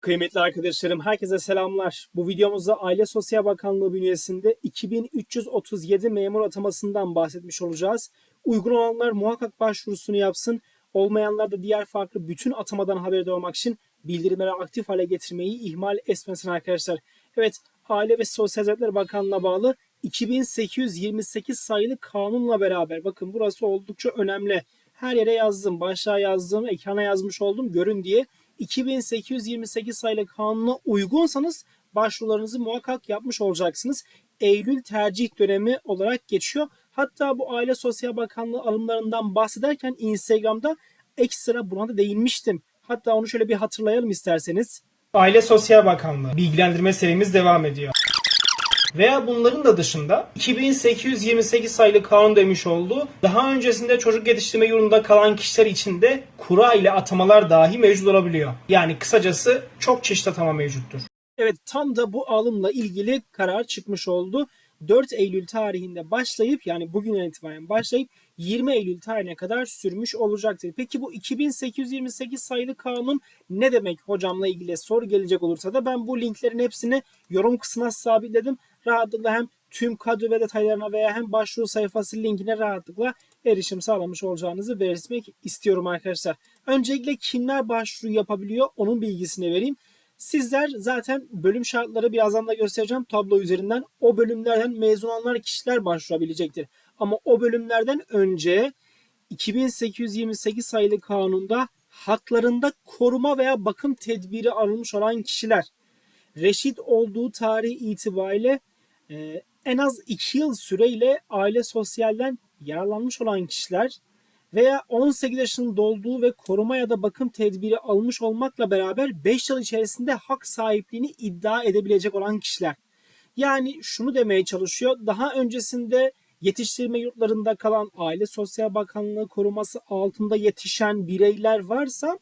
Kıymetli arkadaşlarım, herkese selamlar. Bu videomuzda Aile Sosyal Bakanlığı bünyesinde 2337 memur atamasından bahsetmiş olacağız. Uygun olanlar muhakkak başvurusunu yapsın. Olmayanlar da diğer farklı bütün atamadan haberdar olmak için bildirimleri aktif hale getirmeyi ihmal etmesin arkadaşlar. Evet, Aile ve Sosyal Hizmetler Bakanlığı'na bağlı 2828 sayılı kanunla beraber bakın burası oldukça önemli. Her yere yazdım, başlığa yazdım, ekrana yazmış oldum görün diye. 2828 sayılı kanuna uygunsanız başvurularınızı muhakkak yapmış olacaksınız. Eylül tercih dönemi olarak geçiyor. Hatta bu Aile Sosyal Bakanlığı alımlarından bahsederken Instagram'da ekstra buna da değinmiştim. Hatta onu şöyle bir hatırlayalım isterseniz. Aile Sosyal Bakanlığı bilgilendirme serimiz devam ediyor. Veya bunların da dışında 2828 sayılı kanun demiş olduğu daha öncesinde çocuk yetiştirme yurdunda kalan kişiler için de kura ile atamalar dahi mevcut olabiliyor. Yani kısacası çok çeşit atama mevcuttur. Evet tam da bu alımla ilgili karar çıkmış oldu. 4 Eylül tarihinde başlayıp yani bugünden itibaren başlayıp 20 Eylül tarihine kadar sürmüş olacaktır. Peki bu 2828 sayılı kanun ne demek hocamla ilgili soru gelecek olursa da ben bu linklerin hepsini yorum kısmına sabitledim. Rahatlıkla hem tüm kadro ve detaylarına veya hem başvuru sayfası linkine rahatlıkla erişim sağlamış olacağınızı belirtmek istiyorum arkadaşlar. Öncelikle kimler başvuru yapabiliyor onun bilgisini vereyim. Sizler zaten bölüm şartları birazdan da göstereceğim tablo üzerinden. O bölümlerden mezun olanlar kişiler başvurabilecektir. Ama o bölümlerden önce 2828 sayılı kanunda haklarında koruma veya bakım tedbiri alınmış olan kişiler reşit olduğu tarih itibariyle e, en az 2 yıl süreyle aile sosyalden yararlanmış olan kişiler veya 18 yaşının dolduğu ve koruma ya da bakım tedbiri almış olmakla beraber 5 yıl içerisinde hak sahipliğini iddia edebilecek olan kişiler. Yani şunu demeye çalışıyor. Daha öncesinde yetiştirme yurtlarında kalan Aile Sosyal Bakanlığı koruması altında yetişen bireyler varsa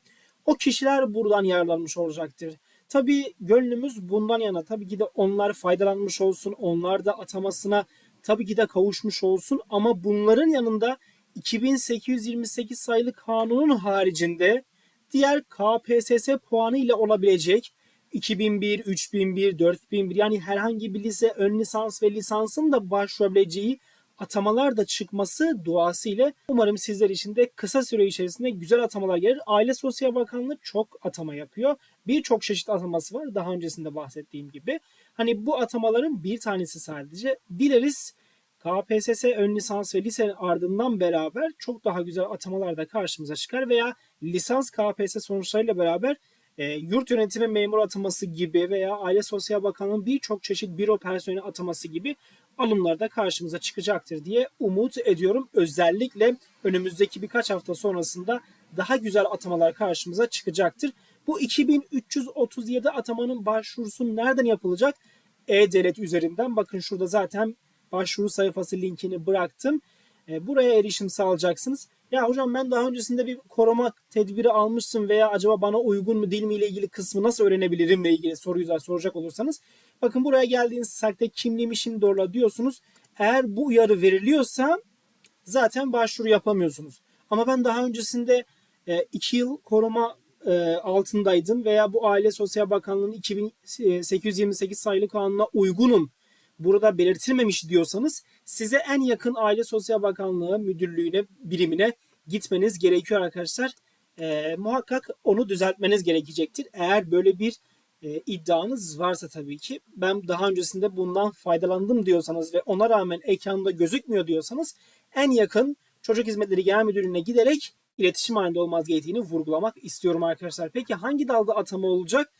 o kişiler buradan yararlanmış olacaktır. Tabii gönlümüz bundan yana. Tabii ki de onlar faydalanmış olsun. Onlar da atamasına tabii ki de kavuşmuş olsun. Ama bunların yanında 2828 sayılı kanunun haricinde diğer KPSS puanı ile olabilecek 2001, 3001, 4001 yani herhangi bir lise ön lisans ve lisansın da başvurabileceği atamalar da çıkması duası ile umarım sizler için de kısa süre içerisinde güzel atamalar gelir. Aile Sosyal Bakanlığı çok atama yapıyor. Birçok çeşit ataması var daha öncesinde bahsettiğim gibi. Hani bu atamaların bir tanesi sadece. Dileriz KPSS ön lisans ve lisenin ardından beraber çok daha güzel atamalar da karşımıza çıkar veya lisans KPSS sonuçlarıyla beraber e, yurt yönetimi memur ataması gibi veya Aile Sosyal Bakanlığı'nın birçok çeşit büro personeli ataması gibi alımlar da karşımıza çıkacaktır diye umut ediyorum. Özellikle önümüzdeki birkaç hafta sonrasında daha güzel atamalar karşımıza çıkacaktır. Bu 2337 atamanın başvurusu nereden yapılacak? E-Devlet üzerinden. Bakın şurada zaten başvuru sayfası linkini bıraktım. E, buraya erişim sağlayacaksınız. Ya hocam ben daha öncesinde bir koruma tedbiri almıştım veya acaba bana uygun mu değil mi ile ilgili kısmı nasıl öğrenebilirim ile ilgili soruyu da soracak olursanız. Bakın buraya geldiğiniz takdirde kimliğimi şimdi doğrula diyorsunuz. Eğer bu uyarı veriliyorsa zaten başvuru yapamıyorsunuz. Ama ben daha öncesinde 2 yıl koruma e, altındaydım veya bu Aile Sosyal Bakanlığı'nın 2828 sayılı kanuna uygunum burada belirtilmemiş diyorsanız size en yakın Aile Sosyal Bakanlığı müdürlüğüne, birimine gitmeniz gerekiyor arkadaşlar. E, muhakkak onu düzeltmeniz gerekecektir. Eğer böyle bir e, iddianız varsa tabii ki ben daha öncesinde bundan faydalandım diyorsanız ve ona rağmen ekranda gözükmüyor diyorsanız en yakın Çocuk Hizmetleri Genel Müdürlüğü'ne giderek iletişim halinde olmaz gerektiğini vurgulamak istiyorum arkadaşlar. Peki hangi dalda atama olacak?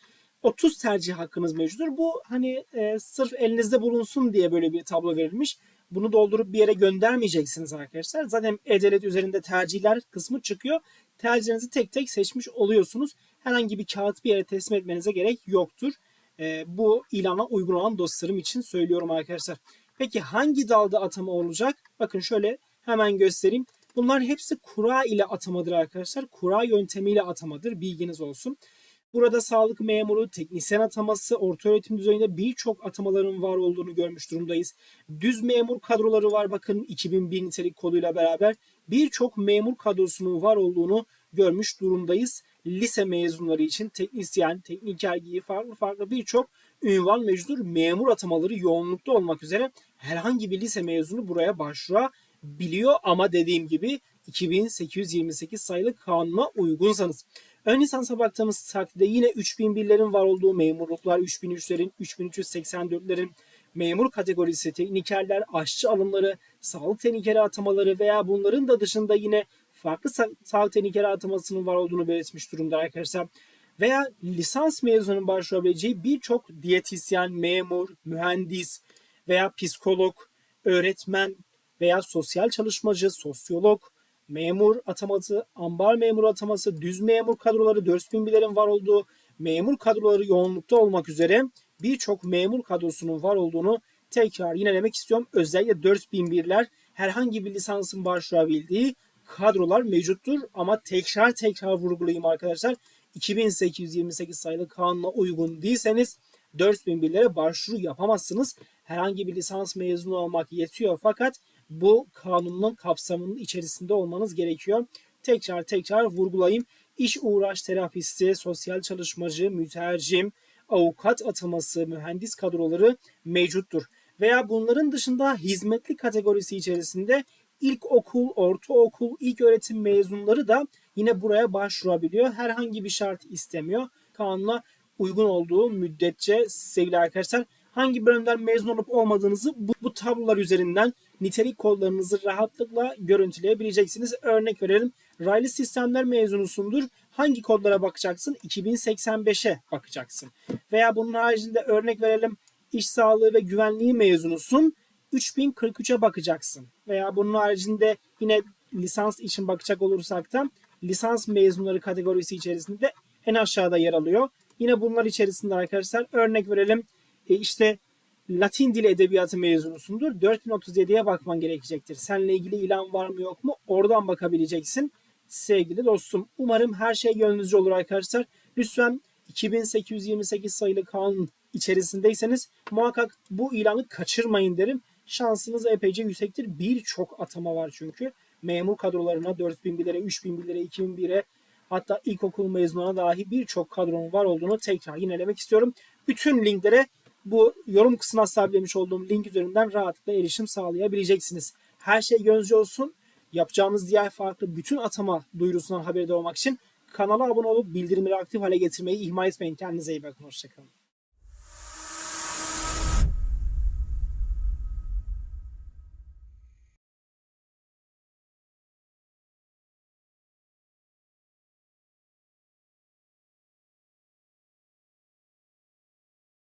30 tercih hakkınız mevcuttur. Bu hani e, sırf elinizde bulunsun diye böyle bir tablo verilmiş. Bunu doldurup bir yere göndermeyeceksiniz arkadaşlar. Zaten e-devlet üzerinde tercihler kısmı çıkıyor. Tercihlerinizi tek tek seçmiş oluyorsunuz. Herhangi bir kağıt bir yere teslim etmenize gerek yoktur. E, bu ilana uygun olan dostlarım için söylüyorum arkadaşlar. Peki hangi dalda atama olacak? Bakın şöyle hemen göstereyim. Bunlar hepsi kura ile atamadır arkadaşlar. Kura yöntemiyle atamadır. Bilginiz olsun. Burada sağlık memuru, teknisyen ataması, orta öğretim düzeyinde birçok atamaların var olduğunu görmüş durumdayız. Düz memur kadroları var bakın 2001 nitelik koduyla beraber birçok memur kadrosunun var olduğunu görmüş durumdayız. lise mezunları için teknisyen, tekniker gibi farklı farklı birçok ünvan mevcuttur. Memur atamaları yoğunlukta olmak üzere herhangi bir lise mezunu buraya başvurabiliyor ama dediğim gibi 2828 sayılı kanuna uygunsanız. Ön lisansa baktığımız takdirde yine 3001'lerin var olduğu memurluklar, 3003'lerin, 3384'lerin memur kategorisi, teknikerler, aşçı alımları, sağlık teknikeri atamaları veya bunların da dışında yine farklı sa- sağlık teknikeri atamasının var olduğunu belirtmiş durumda arkadaşlar. Veya lisans mezununun başvurabileceği birçok diyetisyen, memur, mühendis veya psikolog, öğretmen veya sosyal çalışmacı, sosyolog, memur ataması, ambar memur ataması, düz memur kadroları, 4000 bilerin var olduğu memur kadroları yoğunlukta olmak üzere birçok memur kadrosunun var olduğunu tekrar yinelemek istiyorum. Özellikle 4001'ler herhangi bir lisansın başvurabildiği kadrolar mevcuttur ama tekrar tekrar vurgulayayım arkadaşlar. 2828 sayılı kanuna uygun değilseniz 4001'lere başvuru yapamazsınız. Herhangi bir lisans mezunu olmak yetiyor fakat bu kanunun kapsamının içerisinde olmanız gerekiyor. Tekrar tekrar vurgulayayım. İş uğraş terapisti, sosyal çalışmacı, mütercim, avukat ataması, mühendis kadroları mevcuttur. Veya bunların dışında hizmetli kategorisi içerisinde ilkokul, ortaokul, ilk öğretim mezunları da yine buraya başvurabiliyor. Herhangi bir şart istemiyor. Kanuna uygun olduğu müddetçe sevgili arkadaşlar hangi bölümden mezun olup olmadığınızı bu, bu tablolar üzerinden nitelik kodlarınızı rahatlıkla görüntüleyebileceksiniz. Örnek verelim. Raylı sistemler mezunusundur. Hangi kodlara bakacaksın? 2085'e bakacaksın. Veya bunun haricinde örnek verelim. İş sağlığı ve güvenliği mezunusun. 3043'e bakacaksın. Veya bunun haricinde yine lisans için bakacak olursak da lisans mezunları kategorisi içerisinde en aşağıda yer alıyor. Yine bunlar içerisinde arkadaşlar örnek verelim. E işte Latin dil edebiyatı mezunusundur. 4037'ye bakman gerekecektir. Seninle ilgili ilan var mı yok mu? Oradan bakabileceksin. Sevgili dostum umarım her şey gönlünüzce olur arkadaşlar. Lütfen 2828 sayılı kanun içerisindeyseniz muhakkak bu ilanı kaçırmayın derim. Şansınız epeyce yüksektir. Birçok atama var çünkü. Memur kadrolarına 4001'lere, 3001'lere, 2001'e hatta ilkokul mezununa dahi birçok kadronun var olduğunu tekrar yinelemek istiyorum. Bütün linklere bu yorum kısmına sabitlemiş olduğum link üzerinden rahatlıkla erişim sağlayabileceksiniz. Her şey gönlünüzce olsun. Yapacağımız diğer farklı bütün atama duyurusundan haberdar olmak için kanala abone olup bildirimleri aktif hale getirmeyi ihmal etmeyin. Kendinize iyi bakın. Hoşçakalın.